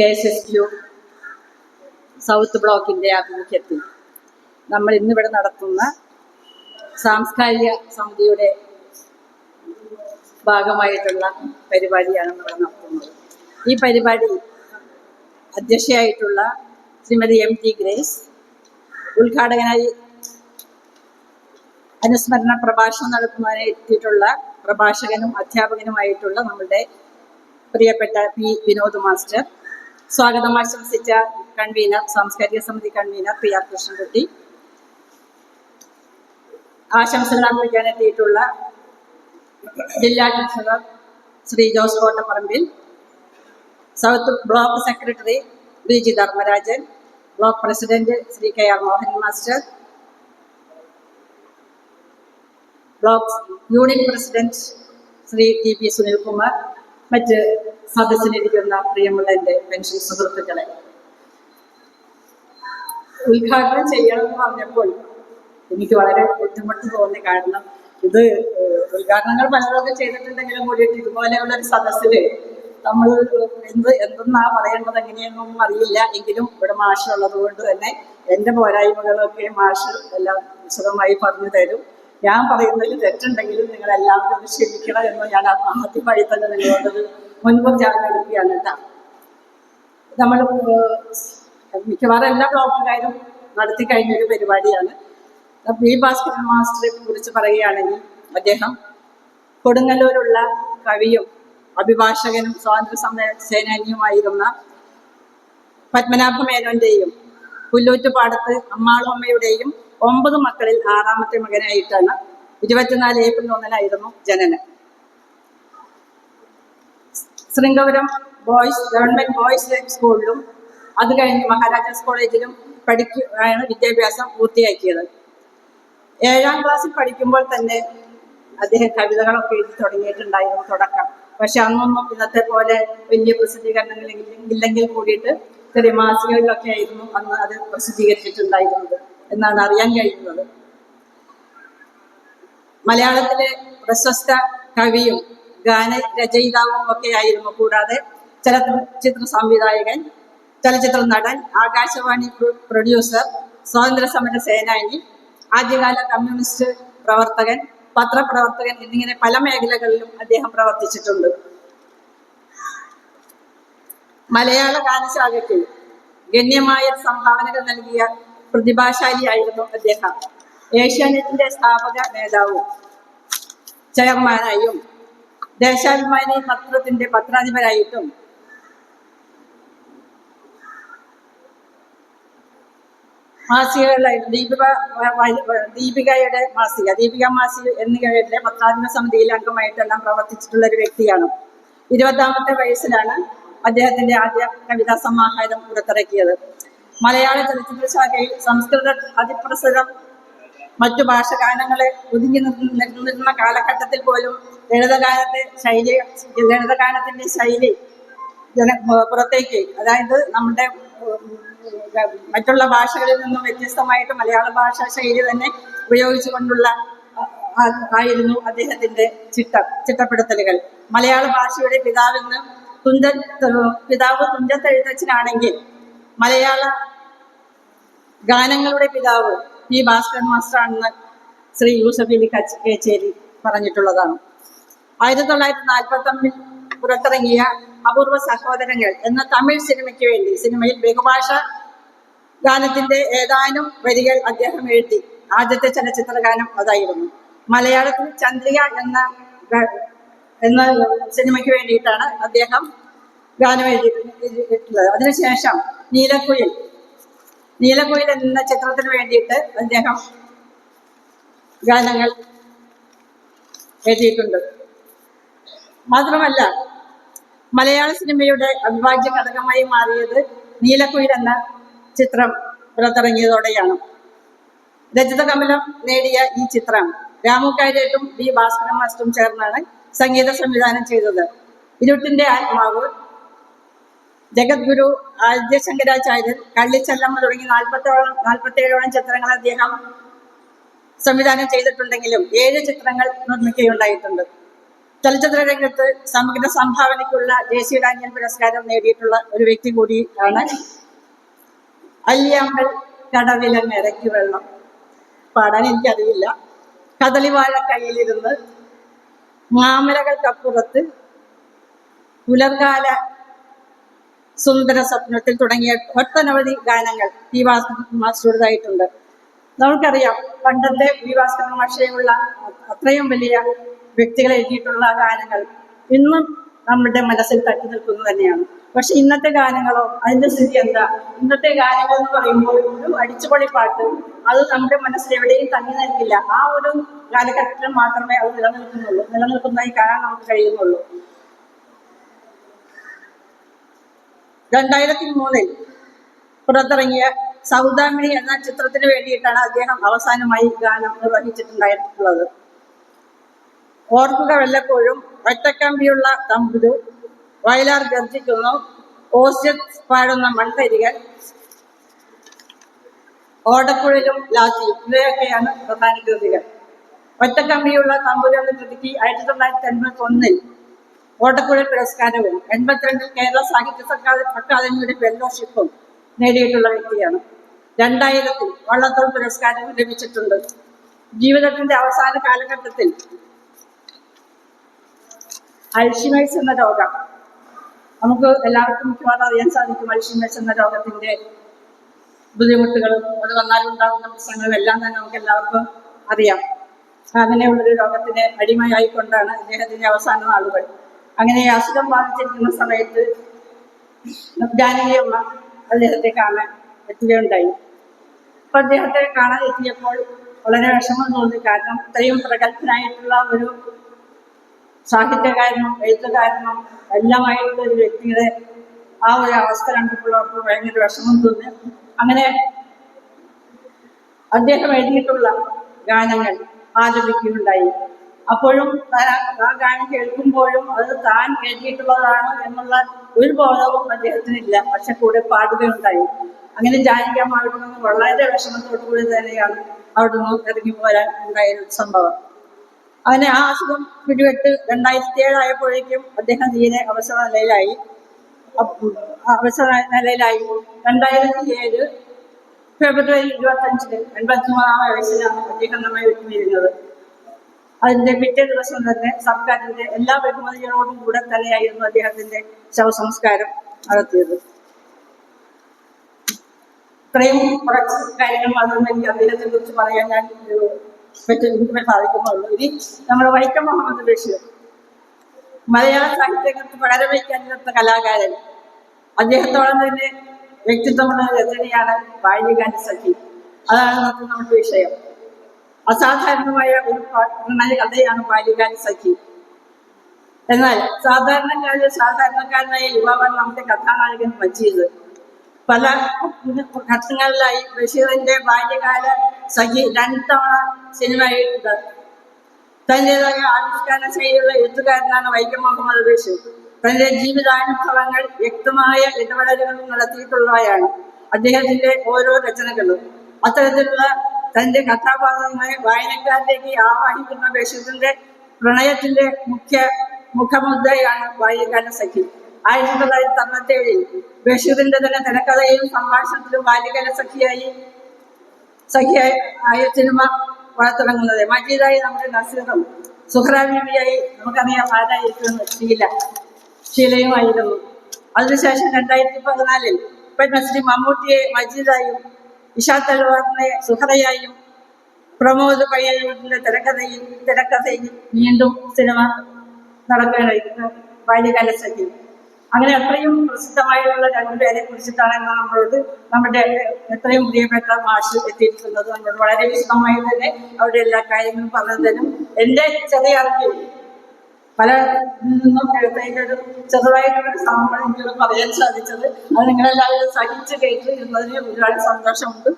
K S S U south ബ്ലോക്കിന്റെ ആഭിമുഖ്യത്തിൽ നമ്മൾ ഇന്നിവിടെ നടത്തുന്ന സാംസ്കാരിക സമിതിയുടെ ഭാഗമായിട്ടുള്ള പരിപാടിയാണ് നമ്മൾ നടത്തുന്നത്. ഈ പരിപാടി അധ്യക്ഷയായിട്ടുള്ള ശ്രീമതി എം ടി ഗ്രേസ് ഉദ്ഘാടകനായി അനുസ്മരണ പ്രഭാഷണം നടത്തുവാനെത്തിയിട്ടുള്ള പ്രഭാഷകനും അധ്യാപകനുമായിട്ടുള്ള നമ്മുടെ പ്രിയപ്പെട്ട പി വിനോദ് മാസ്റ്റർ സ്വാഗതം. ആശംസിച്ച കൺവീനർ സാംസ്കാരിക സമിതി കൺവീനർ പി ആർ കൃഷ്ണൻകുട്ടി. ആശംസകൾ അർപ്പിക്കാൻ എത്തിയിട്ടുള്ള ജില്ലാ treasurer Shri Jose Kottaparambil south block secretary B G Dharmarajan block president Shri K R Mohan master block unit president Shri T P Sunilkumar മറ്റ് സദസ്സിലിരിക്കുന്ന പ്രിയമുള്ള എന്റെ പെൻഷൻ സുഹൃത്തുക്കളെ. ഉദ്ഘാടനം ചെയ്യണമെന്ന് പറഞ്ഞപ്പോൾ എനിക്ക് വളരെ ബുദ്ധിമുട്ട് തോന്നി. കാരണം ഇത് ഉദ്ഘാടനങ്ങൾ പലതൊക്കെ ചെയ്തിട്ടുണ്ടെങ്കിലും കൂടിയിട്ട് ഇതുപോലെയുള്ള ഒരു സദസ്സിൽ നമ്മൾ എന്ത് എന്തെന്നാ പറയേണ്ടത് എങ്ങനെയൊന്നും അറിയില്ല. എങ്കിലും ഇവിടെ മാഷ് ഉള്ളത് കൊണ്ട് തന്നെ എന്റെ പോരായ്മകളൊക്കെ മാഷ് എല്ലാം വിശദമായി പറഞ്ഞു തരും. ഞാൻ പറയുന്നതിൽ തെറ്റുണ്ടെങ്കിലും നിങ്ങൾ എല്ലാവരും ക്ഷമിക്കണം എന്ന് ഞാൻ ആദ്യമായി തന്നെ നിങ്ങളോടൊരു മുൻപ് ജാഗ്രതയാണ് നമ്മൾ മിക്കവാറും എല്ലാ ബ്ലോക്കുകാരും നടത്തി കഴിഞ്ഞൊരു പരിപാടിയാണ്. ഈ ഭാസ്കരൻ മാസ്റ്ററെ കുറിച്ച് പറയുകയാണെങ്കിൽ അദ്ദേഹം കൊടുങ്ങല്ലൂരുള്ള കവിയും അഭിഭാഷകനും സ്വാതന്ത്ര്യ സമര സേനാനിയുമായിരുന്ന പത്മനാഭ മേനോന്റെയും പുല്ലൂറ്റുപാടത്ത് അമ്മാളമ്മയുടെയും ഒമ്പത് മക്കളിൽ ആറാമത്തെ മകനായിട്ടാണ് ഇരുപത്തിനാല് ഏപ്രിൽ ഒന്നിനായിരുന്നു ജനനം. ശൃംഗപുരം ബോയ്സ് ഗവൺമെന്റ് ബോയ്സ് സ്കൂളിലും അത് കഴിഞ്ഞ് മഹാരാജാസ് കോളേജിലും പഠിക്കുകയാണ് വിദ്യാഭ്യാസം പൂർത്തിയാക്കിയത്. ഏഴാം ക്ലാസ്സിൽ പഠിക്കുമ്പോൾ തന്നെ അദ്ദേഹം കവിതകളൊക്കെ എഴുതി തുടങ്ങിയിട്ടുണ്ടായിരുന്നു തുടക്കം. പക്ഷെ അന്നൊന്നും ഇന്നത്തെ പോലെ വലിയ പ്രസിദ്ധീകരണങ്ങൾ ഇല്ലെങ്കിൽ കൂടിയിട്ട് ചെറിയ മാസികകളിലൊക്കെ ആയിരുന്നു അന്ന് അത് പ്രസിദ്ധീകരിച്ചിട്ടുണ്ടായിരുന്നത് എന്നാണ് അറിയാൻ കഴിയുന്നത്. മലയാളത്തിലെ പ്രശസ്ത കവിയും ഗാന രചയിതാവും ഒക്കെ ആയിരുന്നു. കൂടാതെ ചലച്ചിത്ര സംവിധായകൻ ചലച്ചിത്ര നടൻ ആകാശവാണി പ്രൊഡ്യൂസർ സ്വാതന്ത്ര്യ സമര സേനാനി ആദ്യകാല കമ്മ്യൂണിസ്റ്റ് പ്രവർത്തകൻ പത്രപ്രവർത്തകൻ എന്നിങ്ങനെ പല മേഖലകളിലും അദ്ദേഹം പ്രവർത്തിച്ചിട്ടുണ്ട്. മലയാള ഗാനശാഖയ്ക്ക് ഗണ്യമായ സംഭാവനകൾ നൽകിയ പ്രതിഭാശാലിയായിരുന്നു അദ്ദേഹം. ഏഷ്യാനെറ്റിന്റെ സ്ഥാപക നേതാവും ചെയർമാനായും ദേശാഭിമാനി പത്രത്തിന്റെ പത്രാധിപരായിട്ടും മാസികകളിലായിരുന്നു ദീപിക ദീപികയുടെ മാസിക ദീപിക മാസിക എന്നിവയുടെ പത്രാധിപ സമിതിയിൽ അംഗമായിട്ടെല്ലാം പ്രവർത്തിച്ചിട്ടുള്ള ഒരു വ്യക്തിയാണ്. ഇരുപതാമത്തെ വയസ്സിലാണ് അദ്ദേഹത്തിന്റെ ആദ്യ കവിതാ സമാഹാരം പുറത്തിറക്കിയത്. മലയാള ചലച്ചിത്ര ശാഖയിൽ സംസ്കൃത അതിപ്രസരം മറ്റു ഭാഷ ഗാനങ്ങളെ ഒതുങ്ങി നിന്ന- നിന്നിരുന്ന കാലഘട്ടത്തിൽ പോലും ലളിതഗാനത്തെ ശൈലി ലളിതഗാനത്തിന്റെ ശൈലി ജന പുറത്തേക്ക് അതായത് നമ്മുടെ മറ്റുള്ള ഭാഷകളിൽ നിന്നും വ്യത്യസ്തമായിട്ട് മലയാള ഭാഷാ ശൈലി തന്നെ ഉപയോഗിച്ചുകൊണ്ടുള്ള ആയിരുന്നു അദ്ദേഹത്തിന്റെ ചിട്ട ചിട്ടപ്പെടുത്തലുകൾ. മലയാള ഭാഷയുടെ പിതാവെന്ന് തുഞ്ച പിതാവ് തുഞ്ചത്തെഴുത്തച്ഛനാണെങ്കിൽ മലയാള ഗാനങ്ങളുടെ പിതാവ് പി ഭാസ്കരൻ മാസ്റ്ററാണെന്ന് ശ്രീ യൂസഫ് അലി കച്ച് കേച്ചേരി പറഞ്ഞിട്ടുള്ളതാണ്. ആയിരത്തി തൊള്ളായിരത്തി നാൽപ്പത്തി ഒന്നിൽ പുറത്തിറങ്ങിയ അപൂർവ സഹോദരങ്ങൾ എന്ന തമിഴ് സിനിമയ്ക്ക് വേണ്ടി സിനിമയിൽ ബഹുഭാഷ ഗാനത്തിന്റെ ഏതാനും വരികൾ അദ്ദേഹം എഴുതി. ആദ്യത്തെ ചലച്ചിത്ര ഗാനം അതായിരുന്നു. മലയാളത്തിൽ ചന്ദ്രിക എന്ന എന്ന സിനിമയ്ക്ക് വേണ്ടിയിട്ടാണ് അദ്ദേഹം ഗാനം എഴുതി അതിനുശേഷം നീലക്കുയിൽ നീലക്കുയിൽ എന്ന ചിത്രത്തിന് വേണ്ടിയിട്ട് അദ്ദേഹം ഗാനങ്ങൾ എഴുതിയിട്ടുണ്ട്. മാത്രമല്ല മലയാള സിനിമയുടെ അവിഭാജ്യ ഘടകമായി മാറിയത് നീലക്കുയിൽ എന്ന ചിത്രം പുറത്തിറങ്ങിയതോടെയാണ്. രജിത കമലം നേടിയ ഈ ചിത്രം രാമു കാര്യേട്ടും ബി ഭാസ്കരൻ മാസ്റ്ററും ചേർന്നാണ് സംഗീത സംവിധാനം ചെയ്തത്. ഇരുട്ടിന്റെ ആത്മാവ് ജഗദ്ഗുരു ആദ്യ ശങ്കരാചാര്യൻ കള്ളിച്ചല്ലമ്മ തുടങ്ങി നാൽപ്പത്തോളം നാൽപ്പത്തേഴോളം ചിത്രങ്ങൾ അദ്ദേഹം സംവിധാനം ചെയ്തിട്ടുണ്ടെങ്കിലും ഏഴ് ചിത്രങ്ങൾ നിർമ്മിക്കുകയുണ്ടായിട്ടുണ്ട്. ചലച്ചിത്ര രംഗത്ത് സമഗ്ര സംഭാവനയ്ക്കുള്ള ദേശീയ ഡാനിയൽ പുരസ്കാരം നേടിയിട്ടുള്ള ഒരു വ്യക്തി കൂടിയാണ് അല്ലിയാമ്പൽ കടവിലങ്ങരയ്ക്ക് വെള്ളം. പാടാൻ എനിക്കറിയില്ല. കദളിവാഴ കയ്യിലിരുന്ന് മാമലകൾക്കപ്പുറത്ത് പുലർകാല സുന്ദര സ്വപ്നത്തിൽ തുടങ്ങിയ ഒട്ടനവധി ഗാനങ്ങൾ പി മാസ്റ്ററുടേതായിട്ടുണ്ട്. നമുക്കറിയാം പണ്ടത്തെ പി ഭാസ്കരൻ മാഷയുള്ള അത്രയും വലിയ വ്യക്തികൾ എഴുതിയിട്ടുള്ള ഗാനങ്ങൾ ഇന്നും നമ്മുടെ മനസ്സിൽ തട്ടി നിൽക്കുന്നത് തന്നെയാണ്. പക്ഷെ ഇന്നത്തെ ഗാനങ്ങളോ അതിന്റെ സ്ഥിതി എന്താ? ഇന്നത്തെ ഗാനങ്ങൾ എന്ന് പറയുമ്പോൾ ഒരു അടിച്ചുപൊളി പാട്ട് അത് നമ്മുടെ മനസ്സിൽ എവിടെയും തങ്ങി നിൽക്കില്ല. ആ ഒരു കാലഘട്ടത്തിൽ മാത്രമേ അത് നിലനിൽക്കുന്നുള്ളൂ. നിലനിൽക്കുന്നതായി കാണാൻ നമുക്ക് കഴിയുന്നുള്ളൂ. രണ്ടായിരത്തി മൂന്നിൽ പുറത്തിറങ്ങിയ സൗദാമിനി എന്ന ചിത്രത്തിന് വേണ്ടിയിട്ടാണ് അദ്ദേഹം അവസാനമായി ഗാനം നിർവഹിച്ചിട്ടുണ്ടായിട്ടുള്ളത്. ഓർക്കുക വല്ലപ്പോഴും ഒറ്റക്കമ്പിയുള്ള തമ്പുരു വയലാർ ഗർജിക്കുന്നു ഓസ്യത്ത് പാടുന്ന മൺതരികൾ ഓടക്കുഴലും ലാത്തിയും ഇവയൊക്കെയാണ് പ്രധാന കൃതികൾ. ഒറ്റക്കമ്പിയുള്ള തമ്പുരു എന്ന കൃതിക്ക് ആയിരത്തി തൊള്ളായിരത്തി എൺപത്തി ഒന്നിൽ ഓട്ടക്കുഴൽ പുരസ്കാരവും എൺപത്തിരണ്ടിൽ കേരള സാഹിത്യ അക്കാദമിയുടെ ഫെലോഷിപ്പും നേടിയിട്ടുള്ള വ്യക്തിയാണ്. രണ്ടായിരത്തിൽ വള്ളത്തോൾ പുരസ്കാരവും ലഭിച്ചിട്ടുണ്ട്. ജീവിതത്തിന്റെ അവസാന കാലഘട്ടത്തിൽ അൽഷിമേഴ്സ് എന്ന രോഗം. നമുക്ക് എല്ലാവർക്കും മിക്കവാറും അറിയാൻ സാധിക്കും അൽഷിമേഴ്സ് എന്ന രോഗത്തിന്റെ ബുദ്ധിമുട്ടുകളും അത് വന്നാലുണ്ടാകുന്ന പ്രശ്നങ്ങളും എല്ലാം തന്നെ നമുക്ക് എല്ലാവർക്കും അറിയാം. അങ്ങനെയുള്ളൊരു രോഗത്തിന് അടിമയായിക്കൊണ്ടാണ് അദ്ദേഹത്തിന്റെ അവസാന നാളുകൾ. അങ്ങനെ അസുഖം ബാധിച്ചിരിക്കുന്ന സമയത്ത് ജാനകിയമ്മ അദ്ദേഹത്തെ കാണാൻ എത്തുകയുണ്ടായി. അപ്പൊ അദ്ദേഹത്തെ കാണാൻ എത്തിയപ്പോൾ വളരെ വിഷമം തോന്നി. കാരണം ഇത്രയും പ്രഗത്ഭനായിട്ടുള്ള ഒരു സാഹിത്യകാരനും എഴുത്തുകാരനും എല്ലാമായിട്ടുള്ള ഒരു വ്യക്തിയുടെ ആ ഒരു അവസ്ഥ കണ്ടപ്പോൾ അവർക്ക് ഭയങ്കര വിഷമം തോന്നി. അങ്ങനെ അദ്ദേഹം എഴുതിയിട്ടുള്ള ഗാനങ്ങൾ ആലപിക്കുകയുണ്ടായി. അപ്പോഴും ആ ഗാനം കേൾക്കുമ്പോഴും അത് താൻ എഴുതിയിട്ടുള്ളതാണ് എന്നുള്ള ഒരു ബോധവും അദ്ദേഹത്തിനില്ല. പക്ഷെ കൂടെ പാടുകയുണ്ടായി. അങ്ങനെ ജാനകിയമ്മ അവിടെ നിന്ന് വളരെ വിഷമത്തോടു കൂടി തന്നെയാണ് അവിടെ നിന്ന് ഇറങ്ങി പോരാൻ ഉണ്ടായ സംഭവം. അങ്ങനെ ആ അസുഖം പിടിപെട്ട് രണ്ടായിരത്തി ഏഴായപ്പോഴേക്കും അദ്ദേഹം തീരെ അവസര നിലയിലായി അവസര നിലയിലായി രണ്ടായിരത്തി ഏഴ് ഫെബ്രുവരി ഇരുപത്തി അഞ്ചിന് എൺപത്തി മൂന്നാം വയസ്സിലാണ് അദ്ദേഹം നമ്മെ വിട്ടുപിരിഞ്ഞത് അതിന്റെ പിറ്റേ ദിവസം തന്നെ സർക്കാരിന്റെ എല്ലാ ബഹുമതികളോടും കൂടെ തന്നെയായിരുന്നു അദ്ദേഹത്തിന്റെ ശവസംസ്കാരം നടത്തിയത്. ഇത്രയും കുറച്ച് കാര്യങ്ങൾ മാത്രമേ എനിക്ക് അദ്ദേഹത്തെ കുറിച്ച് പറയാൻ ഞാൻ എനിക്ക് സാധിക്കുന്നുള്ളൂ. ഇനി നമ്മുടെ വൈക്കം മുഹമ്മദ് ബഷീർ. മലയാള സാഹിത്യങ്ങൾക്ക് പകരം വയ്ക്കാനിരുന്ന കലാകാരൻ. അദ്ദേഹത്തോളം തന്നെ വ്യക്തിത്വമുള്ള രചനയാണ് ബാല്യകാല സഖി. അതാണ് നമുക്ക് നമ്മുടെ വിഷയം. അസാധാരണമായ ഒരു പ്രണയ കഥയാണ് ബാല്യകാല സഖി. എന്നാൽ സാധാരണക്കാരിൽ സാധാരണക്കാരനായ യുവാവാണ് നമ്മുടെ കഥാനായകൻ പറ്റിയത് പല ഘട്ടങ്ങളിലായി ബഷീറിന്റെ ബാല്യകാല സഖി രണ്ടവണ സിനിമ സിനിമയായിട്ടുണ്ട്. തന്റേതായ ആവിഷ്കാര ശൈലിയുള്ള എഴുത്തുകാരനാണ് വൈക്കം മുഹമ്മദ് ബഷീർ. തന്റെ ജീവിതാനുഭവങ്ങൾ വ്യക്തമായ ഇടപെടലുകൾ നടത്തിയിട്ടുള്ളവയാണ് അദ്ദേഹത്തിന്റെ ഓരോ രചനകളും അത്തരത്തിലുള്ള തന്റെ കഥാപാത്രങ്ങളെ വായനക്കാരിലേക്ക് ആവാഹിക്കുന്ന ബഷീറിന്റെ പ്രണയത്തിന്റെ മുഖ്യ മുഖമുദ്രയാണ് ബാല്യകാല സഖി. ആയിരത്തി തൊള്ളായിരത്തി അറുപത്തേഴിൽ ബഷീറിന്റെ തന്നെ തിരക്കഥയും സംഭാഷണത്തിലും ബാല്യകാല സഖിയായി സഖിയായി ആയ സിനിമ വളർത്തിറങ്ങുന്നത്. മജീദായി നമ്മുടെ നസീറും സുഹ്റാബിയായി നമുക്കറിയാം ആരായിരിക്കുന്നു ഷീല ഷീലയുമായിരുന്നു അതിനുശേഷം രണ്ടായിരത്തി പതിനാലിൽ പെൺമസ്ലി മമ്മൂട്ടിയെ മജീദായും ഇഷാ തൽവാറിനെ സുഹറയായും പ്രമോദ് പയ്യന്നൂരിന്റെ തിരക്കഥയും തിരക്കഥയും വീണ്ടും സിനിമ നടക്കാനായിരുന്നു ബാല്യകാല സഖ്യം അങ്ങനെ അത്രയും പ്രസിദ്ധമായിട്ടുള്ള രണ്ടുപേരെ കുറിച്ചിട്ടാണ് നമ്മളോട് നമ്മുടെ എത്രയും പ്രിയപ്പെട്ട മാഷ് എത്തിയിരിക്കുന്നത് നമ്മളോട് വളരെ വിശദമായി തന്നെ അവരുടെ എല്ലാ കാര്യങ്ങളും പറഞ്ഞതിനും എന്റെ ചെറിയ അറിവിൽ പല നിന്നും എഴുത്തേക്ക് ഒരു ചെറുതായിട്ടുള്ള സംഭവം എനിക്ക് പറയാൻ സാധിച്ചത്. അത് നിങ്ങളെല്ലാവരും സഹിച്ച് കേട്ട് ഇരുന്നതിന് ഒരുപാട് സന്തോഷമുണ്ട്.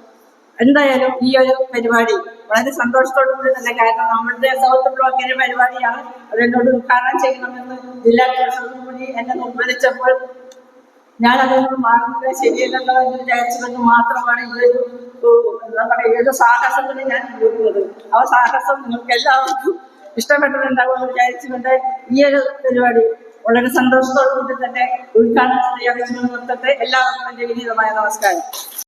എന്തായാലും ഈ ഒരു പരിപാടി വളരെ സന്തോഷത്തോടു കൂടി തന്നെ കാരണം നമ്മളുടെ സൗത്ത് ബ്ലോക്കിന്റെ പരിപാടിയാണ്. അതെന്നോട് ഉദ്ഘാടനം ചെയ്യണമെന്ന് ജില്ലാ ട്രഷറർ കൂടി എന്നെ നിർബന്ധിച്ചപ്പോൾ ഞാൻ അതൊന്നും മാറുന്നത് ശരിയല്ലല്ലോ എന്ന് വിചാരിച്ചുകൊണ്ട് മാത്രമാണ് ഒരു എന്താ പറയുക ഒരു സാഹസത്തിന് ഞാൻ കൂടുന്നത് ആ സാഹസം നിങ്ങൾക്ക് എല്ലാവർക്കും ഇഷ്ടപ്പെട്ടിട്ടുണ്ടാവുമെന്ന് വിചാരിച്ചുകൊണ്ട് ഈ ഒരു പരിപാടി വളരെ സന്തോഷത്തോടു കൂടി തന്നെ ഉദ്ഘാടനം ചെയ്യാൻ നൃത്തത്തെ എല്ലാവർക്കും എന്റെ വിനീതമായ നമസ്കാരം.